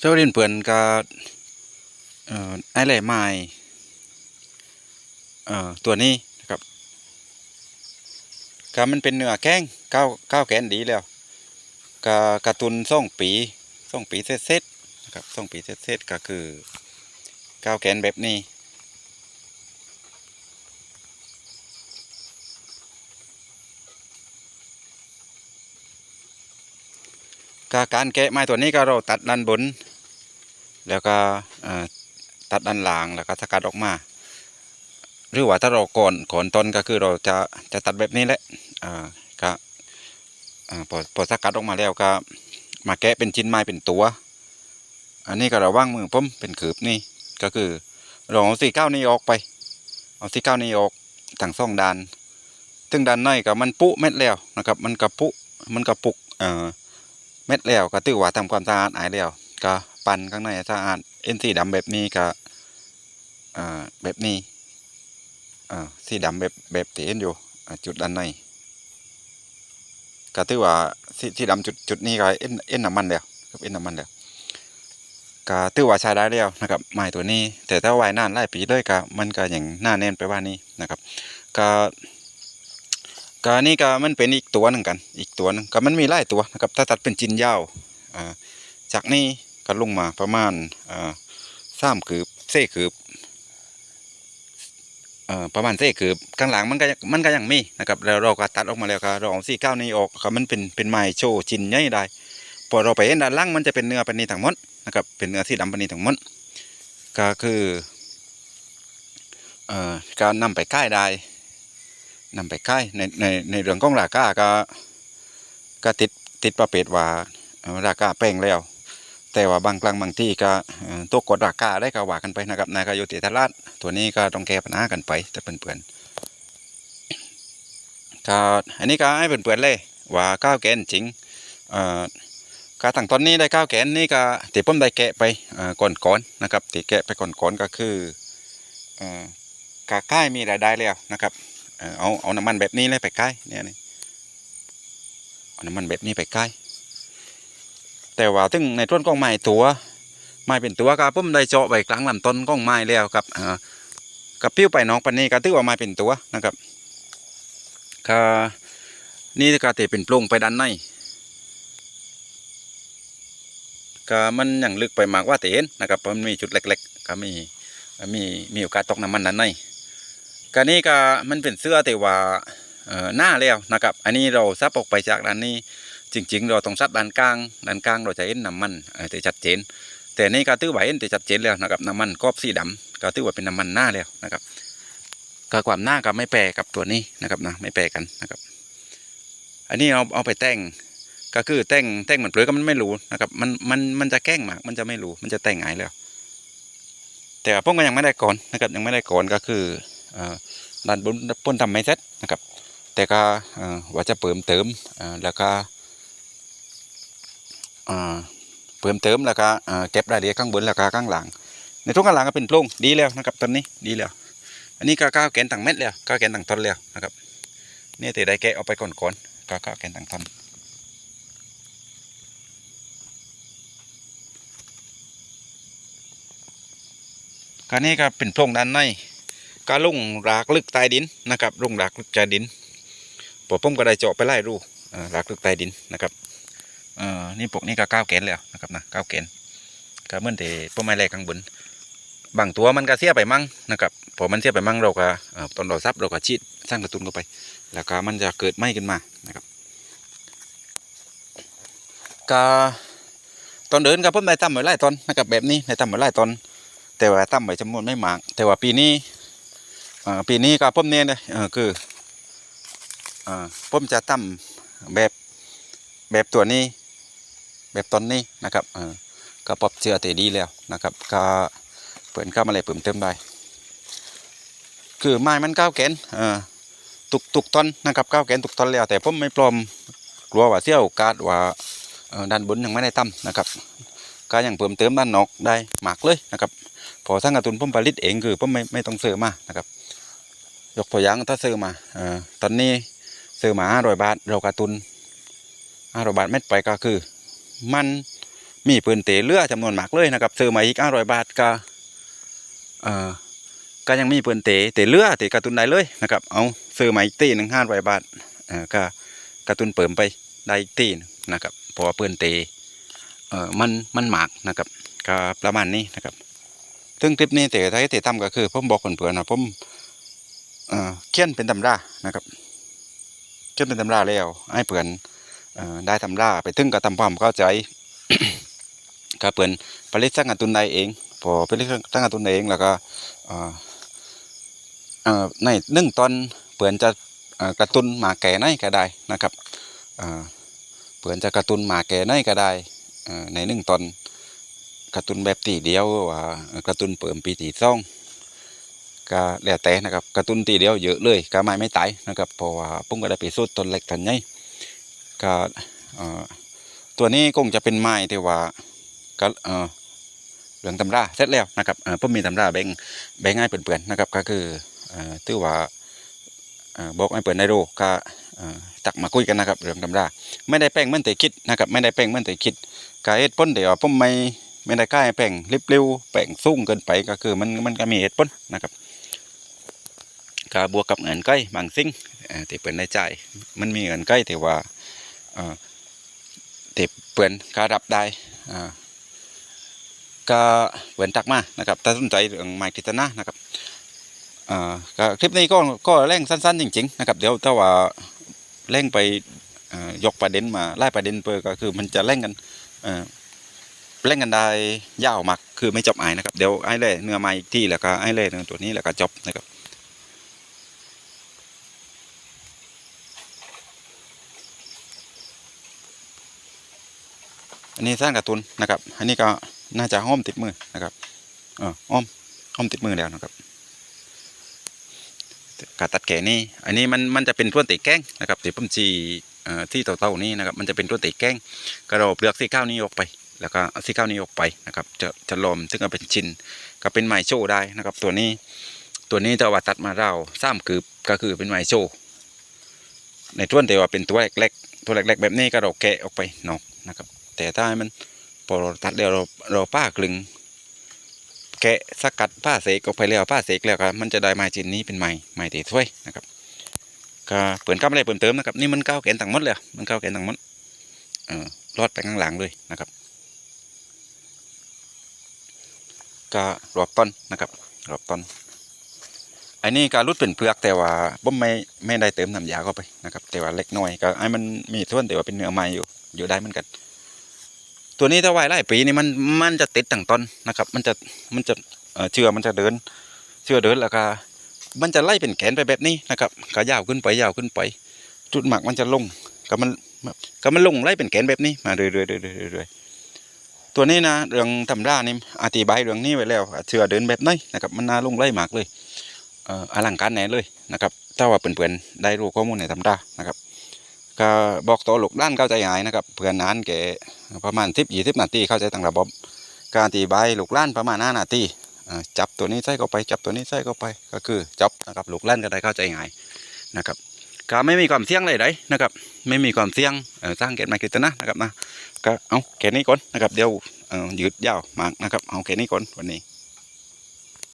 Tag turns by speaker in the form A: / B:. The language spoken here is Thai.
A: เจ้าเรียนเปื่อนก็ไอ้แหล่ไม้ตัวนี้นะครับก็มันเป็นเนื้อแข้งเก้าเก้าแกนดีแล้วก็กระตุนส่องปีส่องปีเซตๆนะครับส่องปีเซตๆก็คือเก้าแกนแบบนี้ก็การแกะไม้ตัวนี้ก็เราตัดด้านบน แล้วก็ตัดด้านหลังแล้วก็สกัดออกมา หรือว่าถ้าเราก่อนก่อนต้นก็คือเราจะจะตัดแบบนี้แหละก็พอพอสกัดออกมาแล้วก็มาแกะเป็นชิ้นไม้เป็นตัว อันนี้ก็เราว่างมือผมเป็นขืบนี่ก็คือเราเอาสี่เก้านี้ออกไป เอาสี่เก้านี้ออกทั้งสองด้านซึ่งด้านในก็มันปุเม็ดแล้วนะครับ มันกระปุมันกระปุกเม็ดแล้วก็ถือว่าทำความสะอาดอายแล้วก็ ปั่นข้างในให้สะอาดเอ็นสีดำแบบนี้ก็อ่าแบบนี้สีดำแบบแบบที่เห็นอยู่จุดด้านในก็ถือว่าสีสีดำจุดจุดนี้ก็เอ็นเอ็นน้ำมันแล้วครับเอ็นน้ำมันแล้วก็ถือว่าใช้ได้แล้วนะครับไม้ตัวนี้ แต่ถ้าไว้นานหลายปีเลยก็มันก็อย่างหน้าแน่นไปว่านี้นะครับก็ก็นี่ก็มันเป็นอีกตัวหนึ่งกัน อีกตัวหนึงก็มันมีหลายตัวนะครับถ้าตัดเป็นจินยาวจากนี้ ก็ลงมาประมาณสามคืบเส้คืบประมาณเส้คืบข้างหลังมันก็มันก็ยังมีนะครับแล้วเราก็ตัดออกมาแล้วก็เราเอาสี่เก้านี้ออกครับมันเป็นเป็นไม้โชว์จินใหญ่ได้พอเราไปเห็นด้านล่างมันจะเป็นเนื้อปนนีทั้งหมดนะครับเป็นเนื้อสีดำปานนีทั้งหมดก็คือเอ่อการนำไปค่ายได้นำไปค่ายในในในเรื่องของราคาก็ก็ติดติดประเภทว่าเอ่อราคาแพงแล้ว แต่ว่าบางครั้งบางที่ก็ตัวกดราคาได้ก็ว่ากันไปนะครับนายก็อยู่ที่ตลาดตัวนี้ก็ต้องแก้ปัญหากันไปแต่เปื่อนๆก็อันนี้ก็ให้เปื่อนๆเลยว่าก้าวแกนจริงอ่อก็ตั้งตอนนี้ได้ก้าวแกนนี่ก็ที่ผมได้แกะไปก่อนๆนะครับที่แกะไปก่อนๆก็คืออ่อกาค่ายมีรายได้แล้วนะครับเอ่อเอาเอาน้ำมันแบบนี้เลยไปใกล้เนี่ยนี่เอาน้ำมันแบบนี้ไปใกล้ แต่ว่าถึงในต้นกองไม้ตัวไม้เป็นตัวก็ผมได้เจาะไปกลางลำต้นกองไม้แล้วครับกับปิ้วไปน้องปันนี้ก็ถือว่าไม้เป็นตัวนะครับก็นี่ก็เตเป็นโปร่งไปด้านในก็มันยังลึกไปมากว่าเตเห็นนะครับเพราะมันมีจุดเล็ก ๆ ก็มีมีมีโอกาสตกน้ำมันด้านในก็นี่ก็มันเป็นเสื้อแต่ว่าเออหน้าแล้วนะครับ อันนี้เราซับออกไปจากด้านนี้ จริง ๆ เราต้องซับด้านกลางด้านกลางเราจะเห็นน้ำมันแต่ชัดเจน แต่นี่ก็ถือว่าเห็นแต่ชัดเจนแล้วนะครับน้ำมันกรอบสีดำก็ถือว่าเป็นน้ำมันหน้าแล้วนะครับก็ความหน้าก็ไม่แปรกับตัวนี้นะครับนะไม่แปรกันนะครับ อันนี้เอาเอาไปแต่งก็คือแต่งแต่งเหมือนเปลือยก็มันไม่รู้นะครับมันมันมันจะแกล้งหมากมันจะไม่รู้มันจะแต่งหายแล้ว แต่พว่าผมก็ยังไม่ได้ก่อนนะครับยังไม่ได้ก่อนก็คือด้านบนพ้นทำไม่เสร็จนะครับ แต่ก็ว่าจะเพิ่มเติมแล้วก็ เพิ่มเติมแล้วก็เก็บรายละเอียดข้างบนแล้วก็ข้างหลัง ในทุกข้างหลังก็เป็นโปร่งดีแล้วนะครับตอนนี้ดีแล้ว อันนี้ก็ก้าวแกนต่างเม็ดแล้วก้าวแกนต่างต้นแล้วนะครับนี่แต่ได้แกะเอาไปก่อนก่อนก็ก้าวแกนต่างต้นก็นี่ก็เป็นโพรงด้านในก็ลุ่งรากลึกใต้ดินนะครับลุ่งรากลึกใต้ดินพอผมก็ได้เจาะไปไล่รูรากลึกใต้ดินนะครับ เอ่อนี่พวกนี้ก็เก้าแกนแล้วนะครับนะเก้าแกนก็เหมื่อนแต่ป้ไม้แรกข้างบนบางตัวมันก็เสียไปมั่งนะครับพอมันเสียไปมั่งเราก็เอ่อตอนเราซับเราก็ฉีดสร้างกระตุ้นเข้าไป แล้วก็มันจะเกิดไหม้ขึ้นมานะครับก็ตอนเดินก็ผมได้ตั้มไว้หลายตอนนะครับแบบนี้ได้ตั้มไว้หลายตอนแต่ว่าตั้มไว้จำนวนไม่มาก แต่ว่าปีนี้ปีนี้ก็ผมเนี่ยนะเออคืออ่าผมจะทำแบบแบบตัวนี้ แบบตอนนี้นะครับเออก็ปรับเชื่อเตดีแล้วนะครับก็เปิดเข้ามาเลยเพิ่มเติมได้คือไม้มันก้าวแกนเออตุกตุกตอนนะครับก้าวแกนตุกตอนแล้ว แต่ผมไม่ปลอมกลัวว่าเสียโอกาสว่าด้านบนยังไม่ได้ตั้มนะครับก็ยังเพิ่มเติมด้านนอกได้หมากเลยนะครับพอสร้างกระตุนผมผลิตเองคือผมไม่ไม่ต้องซื้อมานะครับ ยกตัวอย่างถ้าซื้อมาเอ่อตอนนี้ซื้อมาห้าร้อยบาทเรากระตุนห้าร้อยบาทเม็ดไปก็คือ มันมีปืนเตะเรือจำนวนมากเลยนะครับซื้อมาอีก500บาทก็เอ่อก็ยังมีปืนเตะเตะเรือเตะกร์ตูนได้เลยนะครับเอาซื้อมาอีกตีหนึ่ง500บาทเอ่อก็กร์ตูนเปิมไปได้อีกตีนนะครับเพราะว่าปืนเตะเอ่อมันมันหมากนะครับก็ประมาณนี้นะครับซึ่งคลิปนี้เตะไทยเตะทำก็คือผมบอกเพื่อนนะผมเอ่อเขียนเป็นตำรานะครับเขียนเป็นตำราแล้วให้เพื่อน ได้ตำราไปถึงก็ทำความเข้าใจก็เพื่นผลิตสร้างการ์ตูนได้เอง พอผลิตสร้างการ์ตูนเองแล้วก็ในหนึ่งตอนเพื่อนจะกร์ตูนหมาแก่ในก็ได้นะครับเอ่อเพื่อนจะกร์ตูนหมาแก่ในก็ได้ในหนึ่งตอนกร์ตูนแบบตีเดียวว่ากร์ตูนเปิมปีตีซ่องก็แล้วแต่นะครับกร์ตูนตีเดียวเยอะเลยก็ไม่ไม่ตายนะครับเพราะว่าปุ้งก็ได้ไปสู้ตนเล็กทันใหญ่ ก็ตัวนี้คงจะเป็นไม้ที่ว่าก็เอ่อเหลืองตำราเสร็จแล้วนะครับเอ่อผมมีตำราแบ่งแบ่งให้เปื่อนๆนะครับก็คือเอ่อถือว่าเอ่อบอกให้เปื่อนได้รู้ก็ตักมาคุยกันนะครับเรื่องตำราไม่ได้แป้งเมื่อนแต่คิดนะครับไม่ได้แป้งเมื่อนแต่คิดก็เอ็ดพ้นเดี๋ยวผมไม่ไม่ได้ใกล้แป้งริบเร็วแป้งสูงเกินไปก็คือมันมันก็มีเหตุผลนะครับก็บวกกับเงินใกล้บางสิ่งเอ่อที่เปิดได้จ่ายมันมีเงินใกล้ที่ว่า เอ่อที่เปิดก็รับได้ก็เปิดตักมานะครับถ้าสนใจเรื่องไม้กิตนานะครับคลิปนี้ก็ก็เร่งสั้นๆ จริง ๆ นะครับ เดี๋ยวถ้าว่าเร่งไปยกประเด็นมาไล่ประเด็นเปิดก็คือมันจะเร่งกันเอ่อเล่นกันได้ยาวมากคือไม่จบไอ้นะครับ เดี๋ยวไอ้เล่เนื้อไม้อีกที่แล้วก็ไอ้เล่เนื้อตัวนี้แล้วก็จบนะครับ อันนี้สร้างกร์ตูนนะครับ อันนี้ก็น่าจะห้อมติดมือนะครับเออห้อมห้อมติดมือแล้วนะครับการตัดแกะนี่อันนี้มันมันจะเป็นต้วนติแก้งนะครับที่ผมจีอ่อที่เต่าๆนี้นะครับ มันจะเป็นต้วนติแก้งก็เราเปลือกสีข้าวนี้ออกไป แล้วก็สีข้าวนี้ออกไปนะครับ จะจะลมซึ่งเอาเป็นชิ้นก็เป็นไม้โชว์ได้นะครับ ตัวนี้ตัวนี้จะว่าตัดมาเราซ้ำคือก็คือเป็นไม้โชว์ในต้นแต่ว่าเป็นตัวเล็กๆตัวเล็กๆแบบนี้ก็เราแกะออกไปนอกนะครับ แต่ถ้ามันพอเราตัดแล้วเราเราป้ากลึง แกะสกัดผ้าเสกออกไปแล้วผ้าเสกแล้วก็มันจะได้ไม้ชิ้นนี้เป็นไม้ไม้ตีถ้วยนะครับก็เปิดกับอะไรเปิ่มเติมนะครับนี่มันก้าวแกนต่างมดเลยมันก้าวแกนต่างมดเออรอดไปข้างหลังเลยนะครับก็รอบต้นนะครับรอบต้นอันนี้ก็รุดเป็นเปลือกแต่ว่าผมไม่ไม่ได้เติมน้ำยาเข้าไปนะครับ แต่ว่าเล็กน้อยก็ไอ้มันมีส่วนแต่ว่าเป็นเนื้อไม้อยู่อยู่ได้เหมือนกัน ตัวนี้ถ้าไว้หลายปีนี่มันมันจะติดตั้งต้นนะครับ มันจะมันจะเชื่อมันจะเดิน เชื่อเดินแล้วก็มันจะไล่เป็นแขนไปแบบนี้นะครับก็ยาวขึ้นไปยาวขึ้นไป จุดหมักมันจะลงก็มันก็มันลงไล่เป็นแขนแบบนี้มาเรื่อยๆเรื่อยๆตัวนี้นะเรื่องทำรานี่อธิบายเรื่องนี้ไว้แล้วเชื่อเดินแบบไหนนะครับ มันน่าลงไล่หมากเลยอ่ออลังการแหน่เลยนะครับถ้าว่าเพื่อนๆได้รู้ข้อมูลในทำรานะครับ ก็บอกตัวลูกด้านเข้าใจง่ายนะครับเพื่อนนานแกประมาณสิบยี่สิบนาทีเข้าใจตั้งระบบ การอธิบลูกล้านประมาณห้านาทีจับตัวนี้ใส่เข้าไปจับตัวนี้ใส่เข้าไปก็คือจับนะครับลูกล้านก็ได้เข้าใจง่ายนะครับก็ไม่มีความเสี่ยงเลยใดนะครับ ไม่มีความเสี่ยงสร้างเกตมากิตนะนะครับนะก็เอาแค่นี้ก่อนนะครับเดี๋ยวยืดยาวมากนะครับเอาแค่นี้ก่อนวันนี้